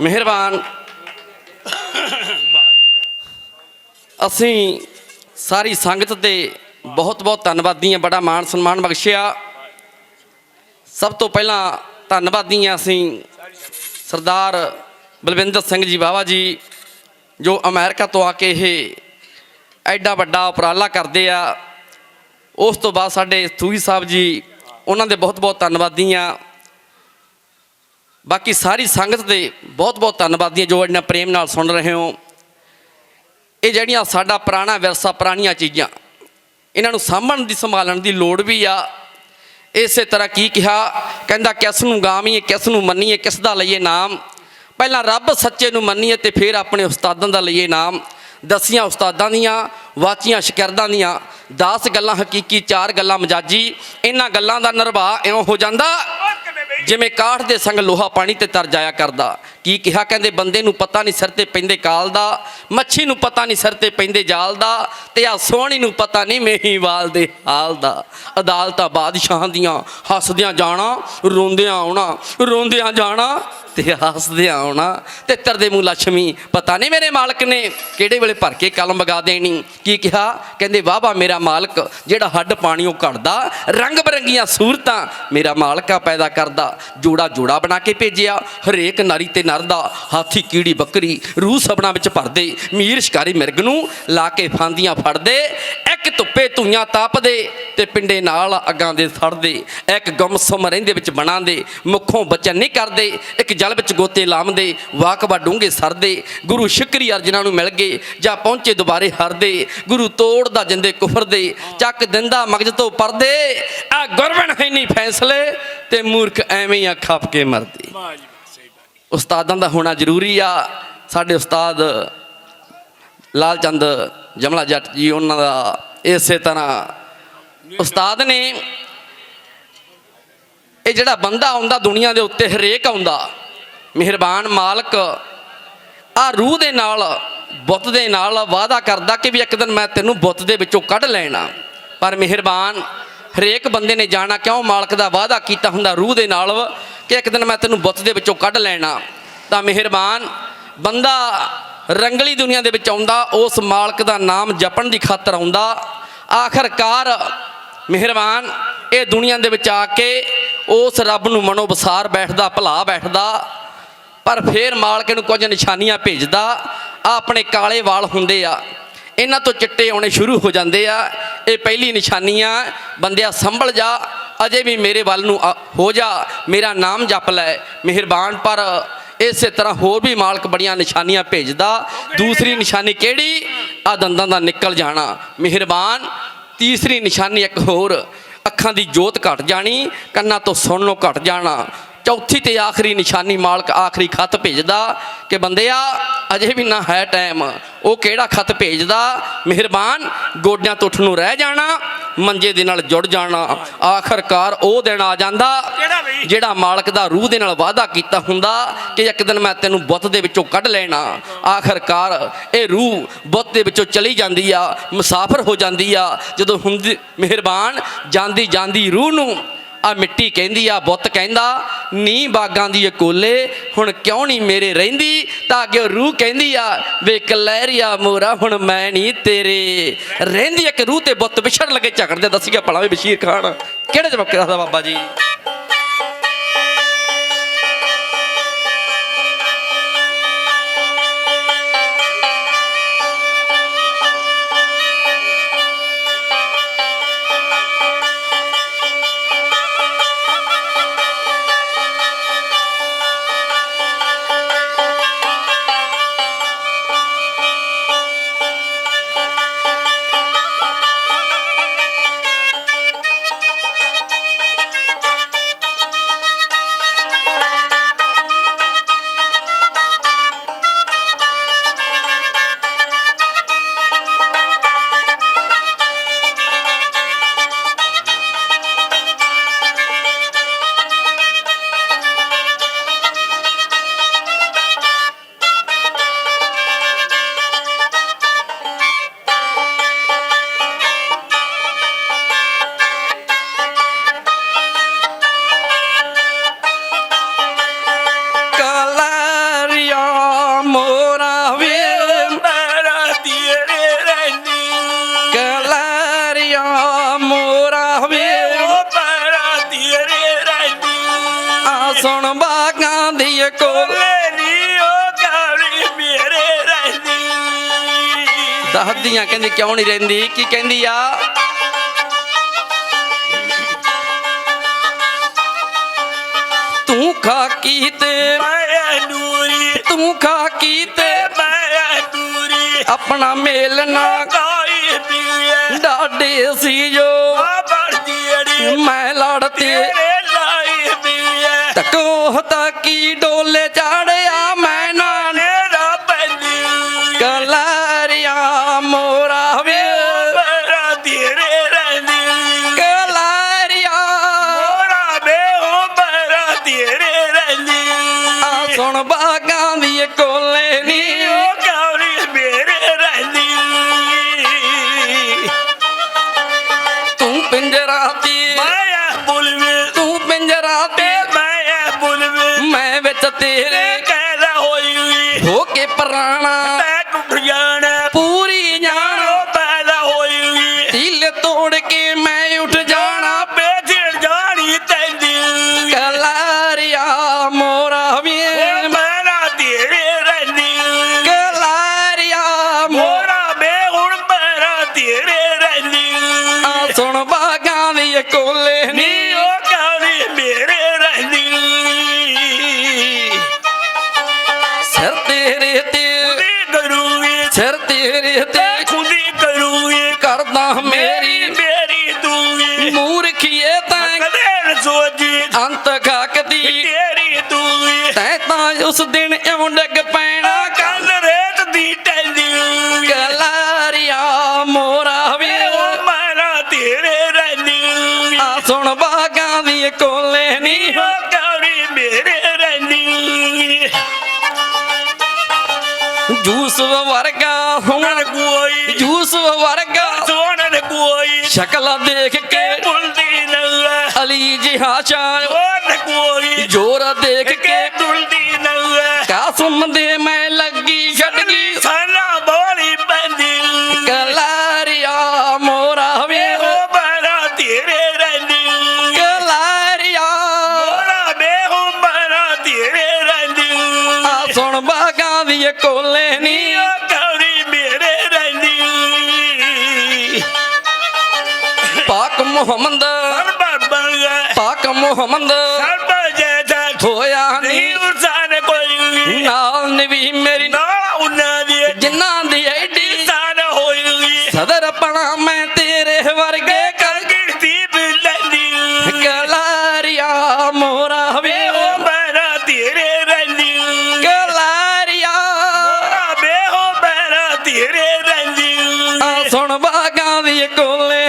ਮਿਹਰਬਾਨ। ਅਸੀਂ ਸਾਰੀ ਸੰਗਤ ਦੇ ਬਹੁਤ ਬਹੁਤ ਧੰਨਵਾਦੀ ਹਾਂ ਬੜਾ ਮਾਣ ਸਨਮਾਨ ਬਖਸ਼ਿਆ। ਸਭ ਤੋਂ ਪਹਿਲਾਂ ਧੰਨਵਾਦੀ ਹਾਂ ਅਸੀਂ ਸਰਦਾਰ ਬਲਵਿੰਦਰ ਸਿੰਘ ਜੀ ਬਾਵਾ ਜੀ, ਜੋ ਅਮਰੀਕਾ ਤੋਂ ਆ ਕੇ ਇਹ ਐਡਾ ਵੱਡਾ ਉਪਰਾਲਾ ਕਰਦੇ ਆ। ਉਸ ਤੋਂ ਬਾਅਦ ਸਾਡੇ ਸੂਈ ਸਾਹਿਬ ਜੀ, ਉਹਨਾਂ ਦੇ ਬਹੁਤ ਬਹੁਤ ਧੰਨਵਾਦੀ ਹਾਂ ਬਾਕੀ ਸਾਰੀ ਸੰਗਤ ਦੇ ਬਹੁਤ ਬਹੁਤ ਧੰਨਵਾਦੀ ਹਾਂ ਜੋ ਇੰਨਾ ਪ੍ਰੇਮ ਨਾਲ ਸੁਣ ਰਹੇ ਹੋ। ਇਹ ਜਿਹੜੀਆਂ ਸਾਡਾ ਪੁਰਾਣਾ ਵਿਰਸਾ, ਪੁਰਾਣੀਆਂ ਚੀਜ਼ਾਂ, ਇਹਨਾਂ ਨੂੰ ਸਾਂਭਣ ਦੀ, ਸੰਭਾਲਣ ਦੀ ਲੋੜ ਵੀ ਆ। ਇਸੇ ਤਰ੍ਹਾਂ ਕੀ ਕਿਹਾ? ਕਹਿੰਦਾ, ਕਿਸ ਨੂੰ ਗਾਵੀਏ, ਕਿਸ ਨੂੰ ਮੰਨੀਏ, ਕਿਸ ਦਾ ਲਈਏ ਨਾਮ? ਪਹਿਲਾਂ ਰੱਬ ਸੱਚੇ ਨੂੰ ਮੰਨੀਏ ਤੇ ਫਿਰ ਆਪਣੇ ਉਸਤਾਦਾਂ ਦਾ ਲਈਏ ਨਾਮ। ਦਸੀਆਂ ਉਸਤਾਦਾਂ ਦੀਆਂ, ਵਾਚੀਆਂ ਸ਼ਕਰਦਾਂ ਦੀਆਂ 10 ਗੱਲਾਂ, ਹਕੀਕੀ ਚਾਰ ਗੱਲਾਂ, ਮਜਾਜੀ, ਇਹਨਾਂ ਗੱਲਾਂ ਦਾ ਨਿਰਵਾਹ ਇਉਂ ਹੋ ਜਾਂਦਾ ਜਿਵੇਂ ਕਾਠ ਦੇ ਸੰਗ ਲੋਹਾ ਪਾਣੀ ਤੇ ਤਰ ਜਾਇਆ ਕਰਦਾ। ਕੀ ਕਿਹਾ ਕਹਿੰਦੇ, ਬੰਦੇ ਨੂੰ ਪਤਾ ਨਹੀਂ ਸਿਰ ਤੇ ਪੈਂਦੇ ਕਾਲ ਦਾ, ਮੱਛੀ ਨੂੰ ਪਤਾ ਨਹੀਂ ਸਿਰ ਤੇ ਪੈਂਦੇ ਜਾਲ ਦਾ, ਤੇ ਆ ਸੋਹਣੀ ਨੂੰ ਪਤਾ ਨਹੀਂ ਮਹੀਵਾਲ ਦੇ ਹਾਲ ਦਾ। ਅਦਾਲਤਾਂ ਬਾਦਸ਼ਾਹਾਂ ਦੀਆਂ ਹੱਸਦਿਆਂ ਜਾਣਾ, ਰੋਂਦਿਆਂ ਆਉਣਾ, ਰੋਂਦਿਆਂ ਜਾਣਾ ਤੇ ਹੱਸਦਿਆਂ ਆਉਣਾ ਤੇ ਤਰਦੇ ਮੂੰਹ ਲక్ష్ਮੀ ਪਤਾ ਨਹੀਂ ਮੇਰੇ ਮਾਲਕ ਨੇ ਕਿਹੜੇ ਵੇਲੇ ਭਰ ਕੇ ਕਲਮ ਵਗਾ ਦੇਣੀ। ਕੀ ਕਿਹਾ? ਕਹਿੰਦੇ, ਵਾਹਵਾ ਮੇਰਾ ਮਾਲਕ, ਜਿਹੜਾ ਹੱਡ ਪਾਣੀ ਉਹ ਘੜਦਾ, ਰੰਗ ਬਰੰਗੀਆਂ ਸੂਰਤਾਂ ਮੇਰਾ ਮਾਲਕਾ ਪੈਦਾ ਕਰਦਾ। ਜੋੜਾ ਜੋੜਾ ਬਣਾ ਕੇ ਭੇਜਿਆ, ਹਰੇਕ ਨਾਰੀ ਤੇ ਨਰ ਦਾ ਹਾਥੀ, ਕੀੜੀ, ਬੱਕਰੀ, ਰੂਹ ਸਬਣਾ ਵਿੱਚ ਭਰਦੇ, ਮੀਰ ਸ਼ਿਕਾਰੀ ਮਿਰਗ ਨੂੰ ਲਾ ਕੇ ਫਾਂਦੀਆਂ ਫੜਦੇ, ਇੱਕ ਧੁੱਪੇ ਧੂਆਂ ਤਾਪਦੇ। ਤੇ ਪਿੰਡੇ ਨਾਲ ਅੱਗਾਂ ਦੇ ਸੜਦੇ, ਇੱਕ ਗੁੰਮਸਮ ਰਹਿੰਦੇ ਵਿੱਚ ਬਣਾਉਂਦੇ, ਮੁੱਖੋਂ ਬਚਨ ਨਹੀਂ ਕਰਦੇ, ਇੱਕ ਜਲ ਵਿੱਚ ਗੋਤੇ ਲਾਮਦੇ ਵਾਕਬਾ ਡੂੰਘੇ ਸਰਦੇ, ਗੁਰੂ ਸ਼ੁਕਰੀ ਅਰਜਨਾਂ ਨੂੰ ਮਿਲ ਗਏ, ਜਾਂ ਪਹੁੰਚੇ ਦੁਬਾਰੇ ਹਰਦੇ, ਗੁਰੂ ਤੋੜਦਾ ਜਿੰਦੇ ਕੁਫਰ ਦੇ ਚੱਕ ਦਿੰਦਾ ਮਗਜ ਤੋਂ ਪਰਦੇ, ਆ ਗੁਰਬਨ ਹੈ ਨਹੀਂ ਫੈਸਲੇ, ਤੇ ਮੂਰਖ ਐਵੇਂ ਹੀ ਆ ਖੱਪ ਕੇ ਮਰਦੇ। ਉਸਤਾਦਾਂ ਦਾ ਹੋਣਾ ਜ਼ਰੂਰੀ ਆ, ਸਾਡੇ ਉਸਤਾਦ ਲਾਲ ਚੰਦ ਜਮਲਾ ਜੱਟ ਜੀ, ਉਹਨਾਂ ਦਾ ਇਸੇ ਤਰ੍ਹਾਂ ਉਸਤਾਦ ਨੇ ਇਹ ਜਿਹੜਾ ਬੰਦਾ ਆਉਂਦਾ ਦੁਨੀਆ ਦੇ ਉੱਤੇ, ਹਰੇਕ ਆਉਂਦਾ, ਮਿਹਰਬਾਨ ਮਾਲਕ ਆ ਰੂਹ ਦੇ ਨਾਲ, ਬੁੱਤ ਦੇ ਨਾਲ ਵਾਅਦਾ ਕਰਦਾ ਕਿ ਵੀ ਇੱਕ ਦਿਨ ਮੈਂ ਤੈਨੂੰ ਬੁੱਤ ਦੇ ਵਿੱਚੋਂ ਕੱਢ ਲੈਣਾ। ਪਰ ਮਿਹਰਬਾਨ, ਹਰੇਕ ਬੰਦੇ ਨੇ ਜਾਣਾ ਕਿਉਂ? ਮਾਲਕ ਦਾ ਵਾਅਦਾ ਕੀਤਾ ਹੁੰਦਾ ਰੂਹ ਦੇ ਨਾਲ ਕਿ ਇੱਕ ਦਿਨ ਮੈਂ ਤੈਨੂੰ ਬੁੱਤ ਦੇ ਵਿੱਚੋਂ ਕੱਢ ਲੈਣਾ। ਤਾਂ ਮਿਹਰਬਾਨ, ਬੰਦਾ ਰੰਗਲੀ ਦੁਨੀਆ ਦੇ ਵਿੱਚ ਆਉਂਦਾ, ਉਸ ਮਾਲਕ ਦਾ ਨਾਮ ਜਪਣ ਦੀ ਖਾਤਰ ਆਉਂਦਾ। ਆਖਰਕਾਰ ਮਿਹਰਬਾਨ, ਇਹ ਦੁਨੀਆ ਦੇ ਵਿੱਚ ਆ ਕੇ ਉਸ ਰੱਬ ਨੂੰ ਮਨੋ ਬਸਾਰ ਬੈਠਦਾ, ਭਲਾ ਬੈਠਦਾ, ਪਰ ਫੇਰ ਮਾਲਕ ਨੂੰ ਕੁਝ ਨਿਸ਼ਾਨੀਆਂ ਭੇਜਦਾ ਆ ਆਪਣੇ ਕਾਲੇ ਵਾਲ ਹੁੰਦੇ ਆ। ਇਹਨਾਂ ਤੋਂ ਚਿੱਟੇ ਆਉਣੇ ਸ਼ੁਰੂ ਹੋ ਜਾਂਦੇ ਆ। ਇਹ ਪਹਿਲੀ ਨਿਸ਼ਾਨੀਆਂ ਬੰਦਿਆ ਸੰਭਲ ਜਾ, ਅਜੇ ਵੀ ਮੇਰੇ ਵੱਲ ਨੂੰ ਹੋ ਜਾ, ਮੇਰਾ ਨਾਮ ਜਪ ਲੈ, ਮਿਹਰਬਾਨ, ਪਰ ਇਸੇ ਤਰ੍ਹਾਂ ਹੋਰ ਵੀ ਮਾਲਕ ਬੜੀਆਂ ਨਿਸ਼ਾਨੀਆਂ ਭੇਜਦਾ। ਦੂਸਰੀ ਨਿਸ਼ਾਨੀ ਕਿਹੜੀ? ਆ ਦੰਦਾਂ ਦਾ ਨਿਕਲ ਜਾਣਾ। ਮਿਹਰਬਾਨ ਤੀਸਰੀ ਨਿਸ਼ਾਨੀ ਇੱਕ ਹੋਰ ਅੱਖਾਂ ਦੀ ਜੋਤ ਘਟ ਜਾਣੀ ਕੰਨਾਂ ਤੋਂ ਸੁਣਨੋਂ ਘਟ ਜਾਣਾ। ਚੌਥੀ ਤੇ ਆਖਰੀ ਨਿਸ਼ਾਨੀ ਮਾਲਕ ਆਖਰੀ ਖੱਤ ਭੇਜਦਾ ਕਿ ਬੰਦਿਆ ਅਜੇ ਵੀ ਨਾ ਹੈ ਟਾਈਮ। ਉਹ ਕਿਹੜਾ ਖੱਤ ਭੇਜਦਾ? ਮਿਹਰਬਾਨ ਗੋਡਿਆਂ ਤੋਂ ਉੱਠ ਨੂੰ ਰਹਿ ਜਾਣਾ ਮੰਜੇ ਦੇ ਨਾਲ ਜੁੜ ਜਾਣਾ। ਆਖਰਕਾਰ ਉਹ ਦਿਨ ਆ ਜਾਂਦਾ? ਜਿਹੜਾ ਮਾਲਕ ਦਾ ਰੂਹ ਦੇ ਨਾਲ ਵਾਅਦਾ ਕੀਤਾ ਹੁੰਦਾ ਕਿ ਇੱਕ ਦਿਨ ਮੈਂ ਤੈਨੂੰ ਬੁੱਤ ਦੇ ਵਿੱਚੋਂ ਕੱਢ ਲੈਣਾ। ਆਖਰਕਾਰ ਇਹ ਰੂਹ ਬੁੱਤ ਦੇ ਵਿੱਚੋਂ ਚਲੀ ਜਾਂਦੀ ਆ ਮੁਸਾਫਰ ਹੋ ਜਾਂਦੀ ਆ। ਜਦੋਂ ਹੁੰਦੀ ਮਿਹਰਬਾਨ ਜਾਂਦੀ ਜਾਂਦੀ ਰੂਹ ਨੂੰ ਆ ਮਿੱਟੀ ਕਹਿੰਦੀ ਆ ਬੁੱਤ ਕਹਿੰਦਾ ਨੀ ਬਾਗਾਂ ਦੀ ਇਹ ਕੋਲੇ ਹੁਣ ਕਿਉਂ ਨਹੀਂ ਮੇਰੇ ਰਹਿੰਦੀ? ਤਾਂ ਅੱਗੇ ਰੂਹ ਕਹਿੰਦੀ ਆ, ਵੇ ਕਲਹਿਰੀਆ ਮੋਰਾ, ਹੁਣ ਮੈਂ ਨਹੀਂ ਤੇਰੇ ਰਹਿੰਦੀ। ਇੱਕ ਰੂਹ ਤੇ ਬੁੱਤ ਵਿਛੜ ਲਗੇ ਝਗੜਦੇ ਦੱਸੀਆ ਭਲਾ ਵੀ ਬਸ਼ੀਰ ਖਾਨ। ਕਿਹੜੇ ਜਵਾਬ ਦੱਸਦਾ ਬਾਬਾ ਜੀ? ਦੱਸਦੀਆਂ, ਕਹਿੰਦੀ ਕਿਉਂ ਨਹੀਂ ਰਹਿੰਦੀ? ਕੀ ਕਹਿੰਦੀ ਆ? ਤੂੰ ਖਾਕੀ ਤੇ? ਮੈਂ ਨੂਰੀ ਤੂੰ ਖਾਕੀ ਤੇ? ਮੈਂ ਨੂਰੀ ਆਪਣਾ ਮੇਲ ਨਾ ਕਾਈ ਪੀਏ ਡਾਡੇ ਸੀ ਜੋ। ਬੜਦੀ ਮੈਂ ਲੜ ਤੇ ਤੇਰੇ ਲਾਈ ਪੀਏ ਤਕੋ ਕੀ ਡੋਲੇ ਚਾੜਿਆ ਕੋਲੇ ਉਹ ਮੇਰੇ ਰਹਿੰਦੀ ਤੂੰ ਪਿੰਜਰਾ ਤੇ ਮਾਇਆ ਬੁਲਵੇ। ਤੂੰ ਪਿੰਜਰਾ ਤੇ ਮਾਇਆ ਬੁਲਵੇ। ਮੈਂ ਵਿੱਚ ਤੇਰੇ। ਕਹਿਦਾ ਹੋਈ ਹੋਈ। ਹੋ ਕੇ ਪ੍ਰਾਣਾ। ਟੁੱਟ ਜਾਣਾ ਪੂਰੀ ਜਾਣੋ ਪੈਦਾ ਹੋਈ ਹੋਈ। ਦਿਲ ਤੋੜ ਕੇ ਮੈਂ ਰਹਿੰਦੀ ਆ ਸੁਣ ਬਾਗਾਂ ਦੀ ਕੋਲੇ ਨੀ। ਉਹ ਕਾਲੀ ਮੇਰੇ ਰਹਿੰਦੀ ਸਿਰ ਤੇਰੇ ਤੇ। ਖੁਦੀ ਕਰੂਗੀ। ਸਿਰ ਤੇਰੇ ਤੇ। ਖੁਦੀ ਕਰੂਗੀ। ਕਰਦਾ ਮੇਰੀ। ਮੇਰੀ ਦੂਗੀ ਮੂਰਖੀਏ ਤੈਂ। ਕਦੇ ਅੰਤ ਖਾਕਦੀ ਤੇਰੀ ਤੈਂ ਤਾਂ ਉਸ ਦਿਨ ਇਉਂ ਡਿੱਗ ਪੈਣਾ। ਸੁਣ ਬਾਗਾਂ ਦੀ ਕੋਲੇ ਨੀ। ਉਹ ਕੌੜੀ ਮੇਰੇ ਰਹਿੰਦੀ ਜੂਸ ਵਰਗਾ ਹੁਣ ਕੋਈ ਜੂਸ ਵਰਗਾ ਸੋਹਣ ਕੋਈ ਸ਼ਕਲ ਦੇਖ ਕੇ ਬੁਲਦੀ ਨੰਗਾ ਅਲੀ ਜਿਹਾ ਸ਼ਾਨ ਉਹ ਕੋਈ ਜੋਰ ਦੇਖ ਕੇ ਬੁਲਦੀ ਨੰਗਾ ਕਾਸਮ ਦੇ ਮੈਂ ਦੀ ਕੋਲੇ ਨੀ। ਉਹ ਕੌੜੀ ਮੇਰੇ ਰਹਿੰਦੀ ਪਾਕ ਮੁਹੰਮਦ। ਪਾਕ ਮੁਹੰਮਦ। ਹੋਇਆ ਨਹੀਂ ਨਹੀਂ ਉਸਾਨ ਕੋਈ। ਨਾਲ ਨਵੀ ਮੇਰੀ ਨਾ ਉਹਨਾਂ ਦੀ ਜਿਨ੍ਹਾਂ ਦੀ ਐਡੀ ਸਾਨ ਹੋਈ। ਸਦਰ ਮੋਰਾ